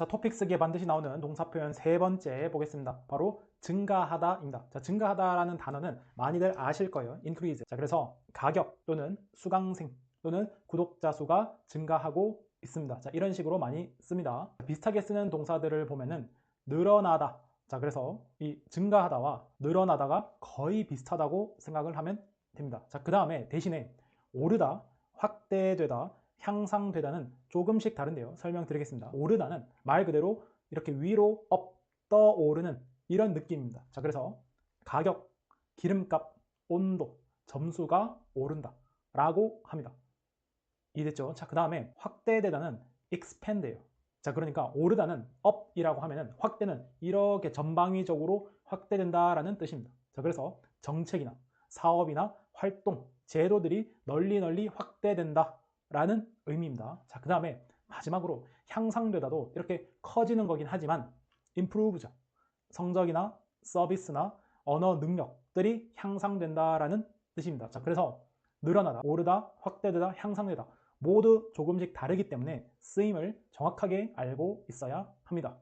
자, 토픽 쓰기에 반드시 나오는 동사 표현 세 번째 보겠습니다. 바로 증가하다입니다. 자, 증가하다라는 단어는 많이들 아실 거예요. increase. 자, 그래서 가격 또는 수강생 또는 구독자 수가 증가하고 있습니다. 자, 이런 식으로 많이 씁니다. 비슷하게 쓰는 동사들을 보면은 늘어나다. 자, 그래서 이 증가하다와 늘어나다가 거의 비슷하다고 생각을 하면 됩니다. 자, 그 다음에 대신에 오르다, 확대되다, 향상되다는 조금씩 다른데요. 설명드리겠습니다. 오르다는 말 그대로 이렇게 위로 업 떠오르는 이런 느낌입니다. 자, 그래서 가격, 기름값, 온도, 점수가 오른다 라고 합니다. 이해됐죠? 자, 그 다음에 확대되다는 expand예요. 자, 그러니까 오르다는 up이라고 하면은 확대는 이렇게 전방위적으로 확대된다라는 뜻입니다. 자, 그래서 정책이나 사업이나 활동, 제도들이 널리 널리 확대된다 라는 의미입니다. 자, 그 다음에 마지막으로 향상되다도 이렇게 커지는 거긴 하지만 improve죠. 성적이나 서비스나 언어 능력들이 향상된다라는 뜻입니다. 자, 그래서 늘어나다, 오르다, 확대되다, 향상되다 모두 조금씩 다르기 때문에 쓰임을 정확하게 알고 있어야 합니다.